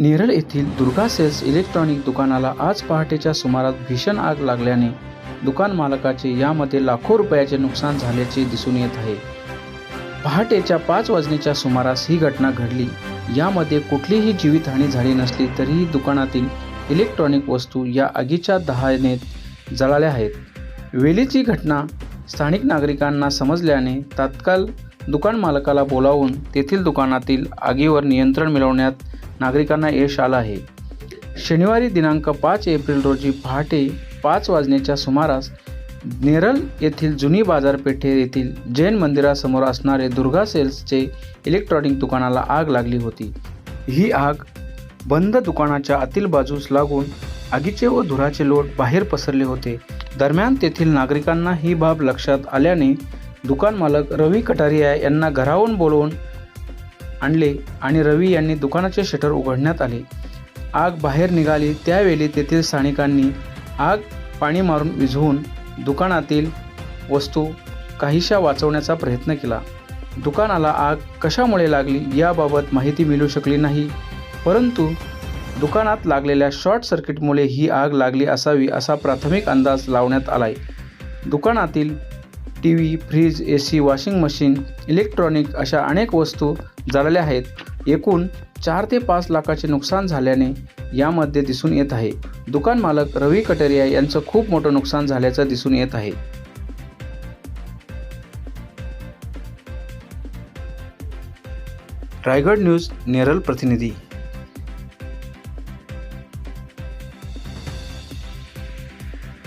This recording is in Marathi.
नेरळ येथील दुर्गा सेल्स इलेक्ट्रॉनिक दुकानाला आज पहाटेच्या सुमारास भीषण आग लागल्याने दुकान मालकाचे यामध्ये लाखो रुपयाचे नुकसान झाल्याचे दिसून येत आहे. पहाटेच्या पाच वाजण्याच्या सुमारास ही घटना घडली. यामध्ये कुठलीही जीवितहानी झाली नसली तरीही दुकानातील इलेक्ट्रॉनिक वस्तू या आगीच्या दहानेत जळाल्या आहेत. वेलीची घटना स्थानिक नागरिकांना समजल्याने तात्काळ दुकान मालकाला बोलावून तेथील दुकानातील आगीवर नियंत्रण मिळवण्यात नागरिकांना यश आलं आहे. शनिवारी दिनांक पाच एप्रिल रोजी पहाटे पाच वाजण्याच्या सुमारास नेरल येथील जुनी बाजारपेठे येथील जैन मंदिरासमोर असणारे दुर्गा सेल्सचे इलेक्ट्रॉनिक दुकानाला आग लागली होती. ही आग बंद दुकानाच्या आतील बाजूस लागून आगीचे व धुराचे लोट बाहेर पसरले होते. दरम्यान तेथील नागरिकांना ही बाब लक्षात आल्याने दुकान मालक रवी कटारिया यांना घराहून बोलवून आणले आणि रवी यांनी दुकानाचे शटर उघडण्यात आले. आग बाहेर निघाली. त्यावेळी तेथील स्थानिकांनी आग पाणी मारून विझवून दुकानातील वस्तू काहीशा वाचवण्याचा प्रयत्न केला. दुकानाला आग कशामुळे लागली याबाबत माहिती मिळू शकली नाही. परंतु दुकानात लागलेल्या शॉर्ट सर्किटमुळे ही आग लागली असावी असा प्राथमिक अंदाज लावण्यात आलाय. दुकानातील T V fridge A C washing machine electronic अशा अनेक वस्तू जळाल्या आहेत. एकूण चार ते पाच लाखाचे नुकसान झाल्याने यामध्ये दिसून येत आहे. दुकान मालक रवी कटरिया यांचं खूप मोठं नुकसान झाल्याचं दिसून येत आहे. रायगड न्यूज नेरल प्रतिनिधी.